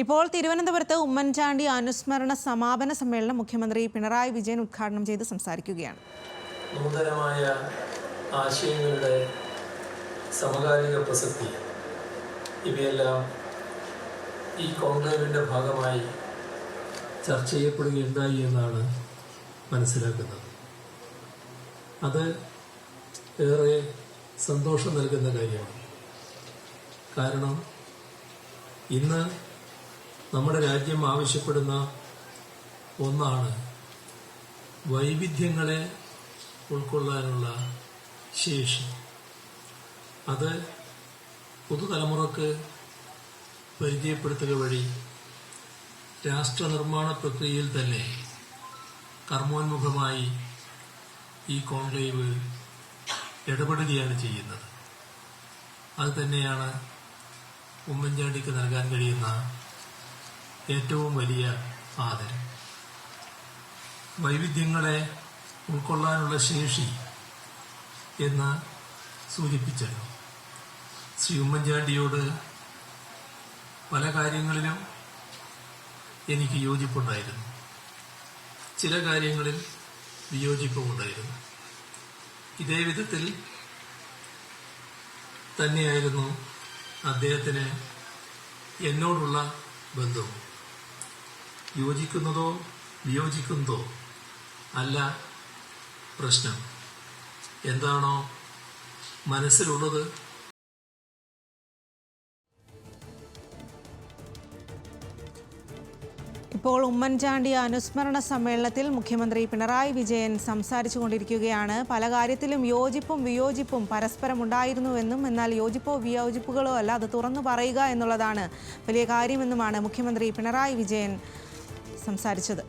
ഇപ്പോൾ തിരുവനന്തപുരത്ത് ഉമ്മൻചാണ്ടി അനുസ്മരണ സമാപന സമ്മേളനം മുഖ്യമന്ത്രി പിണറായി വിജയൻ ഉദ്ഘാടനം ചെയ്ത് സംസാരിക്കുകയാണ്. നൂതനമായ ആശയങ്ങളുടെ സമകാലിക പ്രസക്തി ഇവയെല്ലാം ഈ കോൺക്ലേവിന്റെ ഭാഗമായി ചർച്ച ചെയ്യപ്പെടുകയുണ്ടായി എന്നാണ് മനസ്സിലാക്കുന്നത്. അത് ഏറെ സന്തോഷം നൽകുന്ന കാര്യമാണ്. കാരണം ഇന്ന് നമ്മുടെ രാജ്യം ആവശ്യപ്പെടുന്ന ഒന്നാണ് വൈവിധ്യങ്ങളെ ഉൾക്കൊള്ളാനുള്ള ശേഷി. അത് പുതുതലമുറക്ക് പരിചയപ്പെടുത്തുക വഴി രാഷ്ട്രനിർമ്മാണ പ്രക്രിയയിൽ തന്നെ കർമ്മോന്മുഖമായി ഈ കോൺക്ലേവ് ഇടപെടുകയാണ് ചെയ്യുന്നത്. അത് തന്നെയാണ് ഉമ്മൻചാണ്ടിക്ക് നൽകാൻ കഴിയുന്ന ഏറ്റവും വലിയ ആദരം. വൈവിധ്യങ്ങളെ ഉൾക്കൊള്ളാനുള്ള ശേഷി എന്ന് സൂചിപ്പിച്ചല്ലോ. ശ്രീ ഉമ്മൻചാണ്ടിയോട് പല കാര്യങ്ങളിലും എനിക്ക് യോജിപ്പുണ്ടായിരുന്നു. ചില കാര്യങ്ങളിൽ വിയോജിപ്പുമുണ്ടായിരുന്നു. ഇതേ വിധത്തിൽ തന്നെയായിരുന്നു അദ്ദേഹത്തിന് എന്നോടുള്ള ബന്ധവും. യോജിക്കുന്നതോ വിയോജിക്കുന്നതോ അല്ല പ്രശ്നം. എന്താണോ മനസ്സിലുള്ളത്? ഇപ്പോൾ ഉമ്മൻചാണ്ടി അനുസ്മരണ സമ്മേളനത്തിൽ മുഖ്യമന്ത്രി പിണറായി വിജയൻ സംസാരിച്ചു കൊണ്ടിരിക്കുകയാണ് പല കാര്യത്തിലും യോജിപ്പും വിയോജിപ്പും പരസ്പരം ഉണ്ടായിരുന്നുവെന്നും എന്നാൽ യോജിപ്പോ വിയോജിപ്പുകളോ അല്ല അത് തുറന്നു പറയുക എന്നുള്ളതാണ് വലിയ കാര്യമെന്നുമാണ് മുഖ്യമന്ത്രി പിണറായി വിജയൻ സംസാരിച്ചത്